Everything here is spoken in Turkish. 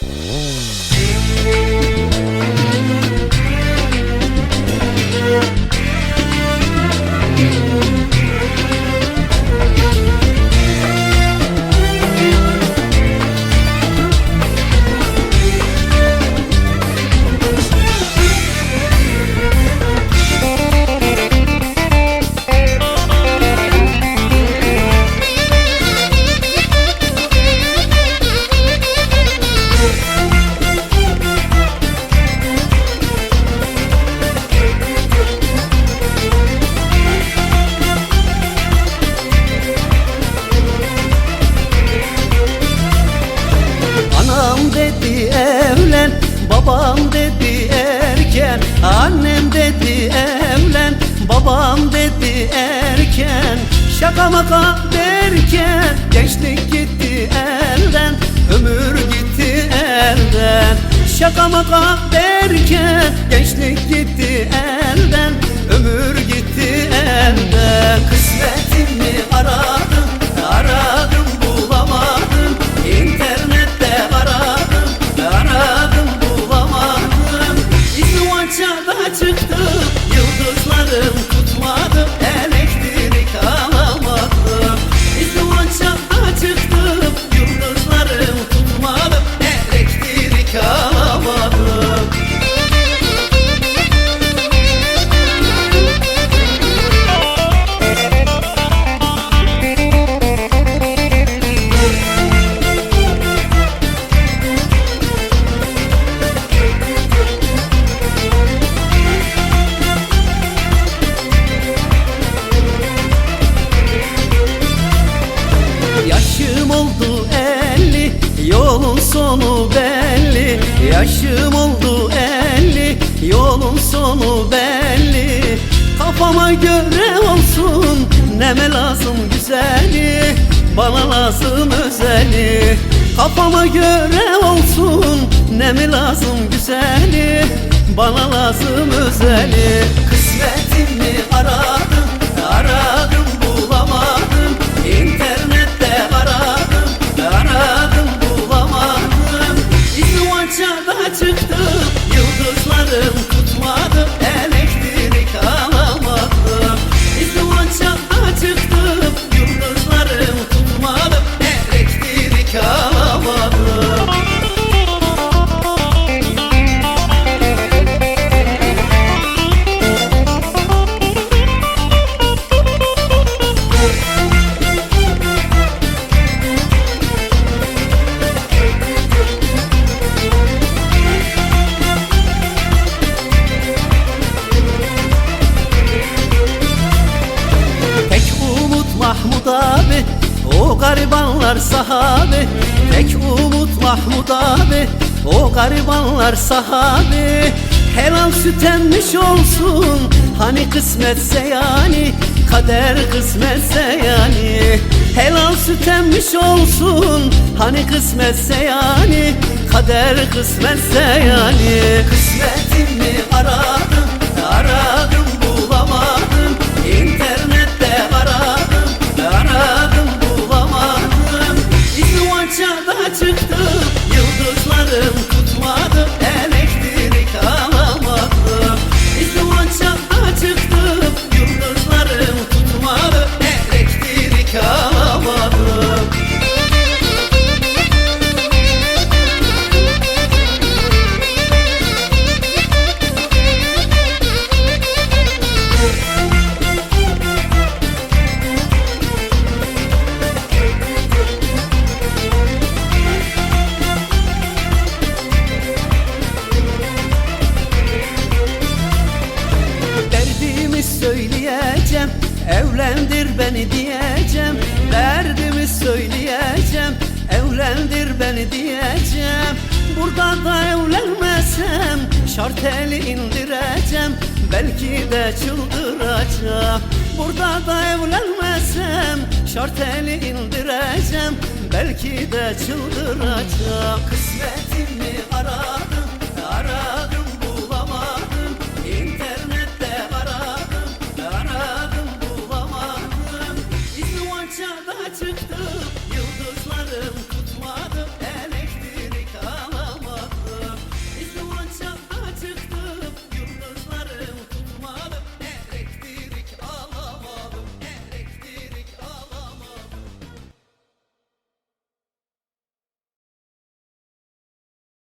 Mm-hmm. Dedi evlen Babam dedi erken. Şaka maka derken Gençlik gitti elden Ömür gitti elden. Şaka maka derken Gençlik gitti elden Ömür gitti elden İzdivaçada çıktım Yıldızlarım tutmadı Yolun sonu belli Yaşım oldu elli. Yolun sonu belli Kafama göre olsun. Neme lazım güzeli Bana lazım özeli. Kafama göre olsun Neme lazım güzeli Bana lazım özeli İzdivaçada çıktım Yıldızlarım Abi O garibanlar sahabi Tek umut Mahmud abi O garibanlar sahabi Helal süt emmiş olsun Hani kısmetse yani Kader kısmetse yani. Helal süt emmiş olsun Hani kısmetse yani Kader kısmetse yani. Kısmetimi aradım Beni diyeceğim. Burada da evlenmesem Şart eli indireceğim. Belki de çıldıracağım. Burada da evlenmesem Şart eli indireceğim. Belki de çıldıracağım. Kız